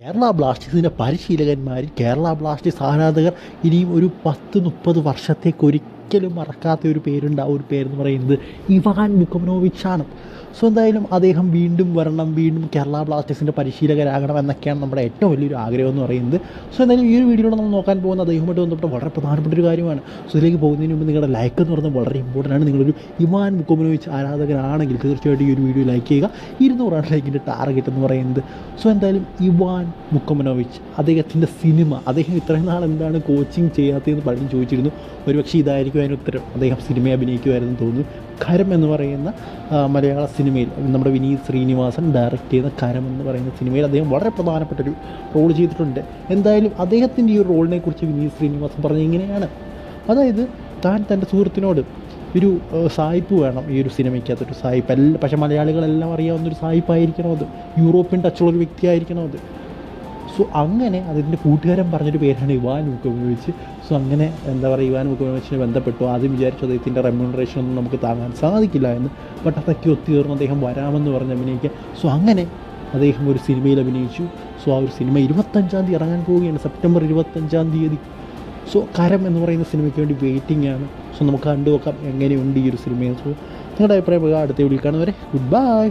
കേരള ബ്ലാസ്റ്റേഴ്സിന്റെ പരിശീലകന്മാരിൽ കേരള ബ്ലാസ്റ്റേഴ്സ് ആരാധകർ ഇനിയും ഒരു പത്ത് മുപ്പത് വർഷത്തേക്ക് ഒരിക്കലും മറക്കാത്ത ഒരു പേരുണ്ട് ആ ഒരു പേരെന്ന് പറയുന്നത് ഇവാൻ ആണ് സോ എന്തായാലും അദ്ദേഹം വീണ്ടും വരണം വീണ്ടും കേരള ബ്ലാസ്റ്റേഴ്സിന്റെ പരിശീലകരാകണം എന്നൊക്കെയാണ് നമ്മുടെ ഏറ്റവും വലിയൊരു ആഗ്രഹം എന്ന് പറയുന്നത്. സോ എന്തായാലും ഈ ഒരു വീഡിയോയിലൂടെ നമ്മൾ നോക്കാൻ പോകുന്ന അദ്ദേഹമായിട്ട് ബന്ധപ്പെട്ട വളരെ പ്രധാനപ്പെട്ട ഒരു കാര്യമാണ്. സോ ഇതിലേക്ക് പോകുന്നതിന് മുമ്പ് നിങ്ങളുടെ ലൈക്ക് എന്ന് പറയുന്നത് വളരെ ഇമ്പോർട്ടന്റ് ആണ്. നിങ്ങളൊരു ഇവാൻ മുക്കമനോവിച്ച് ആരാധകനാണെങ്കിൽ തീർച്ചയായിട്ടും ഈ ഒരു വീഡിയോ ലൈക്ക് ചെയ്യുക. ഇരുന്നൂറാണ് ലൈക്കിന്റെ ടാർഗറ്റ് എന്ന് പറയുന്നത്. സോ എന്തായാലും ഇവാൻ മുക്കമനോവിച്ച് അദ്ദേഹത്തിന്റെ സിനിമ അദ്ദേഹം ഇത്രയും നാൾ എന്താണ് കോച്ചിങ് ചെയ്യാത്തതെന്ന് പലരും ചോദിച്ചിരുന്നു. ഒരുപക്ഷെ ഇതായിരിക്കും അതിന് ഉത്തരം അദ്ദേഹം സിനിമയെ അഭിനയിക്കുമായിരുന്നു തോന്നുന്നു. കരം എന്ന് പറയുന്ന മലയാള സിനിമയിൽ നമ്മുടെ വിനീത് ശ്രീനിവാസൻ ഡയറക്റ്റ് ചെയ്ത കരം എന്ന് പറയുന്ന സിനിമയിൽ അദ്ദേഹം വളരെ പ്രധാനപ്പെട്ട ഒരു റോൾ ചെയ്തിട്ടുണ്ട്. എന്തായാലും അദ്ദേഹത്തിന്റെ ഈ റോളിനെ കുറിച്ച് വിനീത് ശ്രീനിവാസൻ പറഞ്ഞ ഇങ്ങനെയാണ്. അതായത് താൻ തന്റെ സുഹൃത്തിനോട് ഒരു സായിപ്പ് വേണം ഈ ഒരു സിനിമയ്ക്കകത്തൊരു സായിപ്പ്. എല്ലാ പക്ഷേ മലയാളികളെല്ലാം അറിയാവുന്ന ഒരു സായിപ്പായിരിക്കണം അത്. യൂറോപ്യൻ ടച്ചുള്ളൊരു വ്യക്തിയായിരിക്കണം അത്. സോ അങ്ങനെ അതിന്റെ കൂട്ടുകാരൻ പറഞ്ഞൊരു പേരാണ് ഇവാൻ ഉപയോഗിച്ച് സോ അങ്ങനെ എന്താ പറയുക ഇവാൻ ഉപയോഗിച്ചിന് ബന്ധപ്പെട്ടു. ആദ്യം വിചാരിച്ചു അദ്ദേഹത്തിന്റെ റെമ്യൂണറേഷൻ ഒന്നും നമുക്ക് താങ്ങാൻ സാധിക്കില്ല എന്ന് ബട്ട് അതൊക്കെ ഒത്തുതീർന്ന്. അദ്ദേഹം വരാമെന്ന് പറഞ്ഞ് അഭിനയിക്കുക സോ അങ്ങനെ അദ്ദേഹം ഒരു സിനിമയിൽ അഭിനയിച്ചു. സോ ആ ഒരു സിനിമ ഇരുപത്തഞ്ചാം തീയതി ഇറങ്ങാൻ പോവുകയാണ്. സെപ്റ്റംബർ ഇരുപത്തഞ്ചാം തീയതി. സോ കരം എന്ന് പറയുന്ന സിനിമയ്ക്ക് വേണ്ടി വെയിറ്റിംഗ് ആണ്. സോ നമുക്ക് കണ്ടു നോക്കാം എങ്ങനെയുണ്ട് ഈ ഒരു സിനിമയിൽ സോ നിങ്ങളുടെ അഭിപ്രായം അടുത്ത വീഡിയോ വരെ ഗുഡ് ബൈ